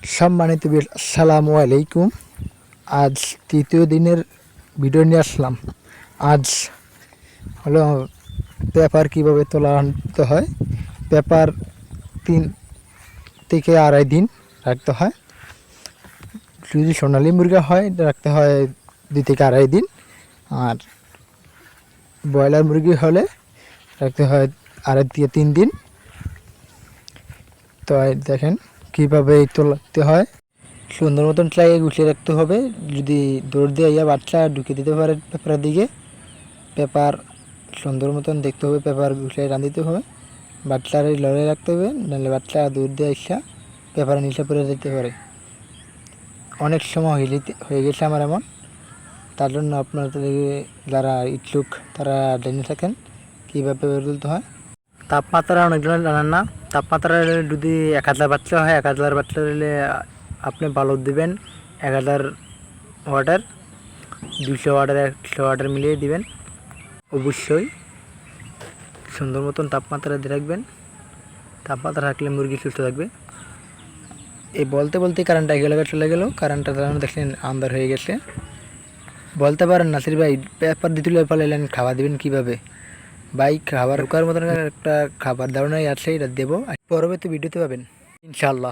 সম্মানিত আসসালামু আলাইকুম। আজ তৃতীয় দিনের ভিডিও নিয়ে আসলাম। আজ হলো পেপার কীভাবে তোলা আনতে হয়, পেপার তিন থেকে আড়াই দিন রাখতে হয়। যদি সোনালি মুরগা হয়, রাখতে হয় দুই থেকে আড়াই দিন। আর ব্রয়লার মুরগি হলে রাখতে হয় আড়াই থেকে তিন দিন। তো দেখেন কীভাবে তোলাতে হয়? সুন্দর মতন চাইয়ে গুছিয়ে রাখতে হবে। যদি দৌড় দিয়ে ইয়া বাচ্চা ঢুকে দিতে পারে পেপারের দিকে, পেপার সুন্দর মতন দেখতে হবে, পেপার গুছিয়ে রান দিতে হবে। বাচ্চার লড়াই রাখতে হবে, নাহলে বাচ্চা দৌড় দিয়ে ইচ্ছা পেপারের নিচে পড়ে যেতে পারে। অনেক সময় হয়ে হয়ে গেছে আমার এমন। তার জন্য আপনাদের যারা ইচ্ছুক, তারা জেনে থাকেন কীভাবে পেপার তুলতে হয়। তাপমাত্রা অনেকজনের জানেন না। তাপমাত্রা যদি এক হাজার বাচ্চা হয়, এক হাজার বাচ্চা হলে আপনি বালু দিবেন, এক হাজার ওয়াটার দুশো ওয়াটার, একশো ওয়াটার মিলিয়ে দিবেন। অবশ্যই সুন্দর মতন তাপমাত্রা দিয়ে রাখবেন। তাপমাত্রা রাখলে মুরগি সুস্থ থাকবে। এই বলতে বলতে কারেন্টটা গেলে, চলে গেল। কারেন্টটা দেখলেন আন্দার হয়ে গেছে। বলতে পারেন নাসির ভাই, পেপার দিতে পারলেন খাওয়া দিবেন কীভাবে? ভাই খাবার ঢোকার মতন একটা খাবার ধারণাই আছে এটা দেবো। পরবর্তী ভিডিওতে পাবেন। ইনশাল্লাহ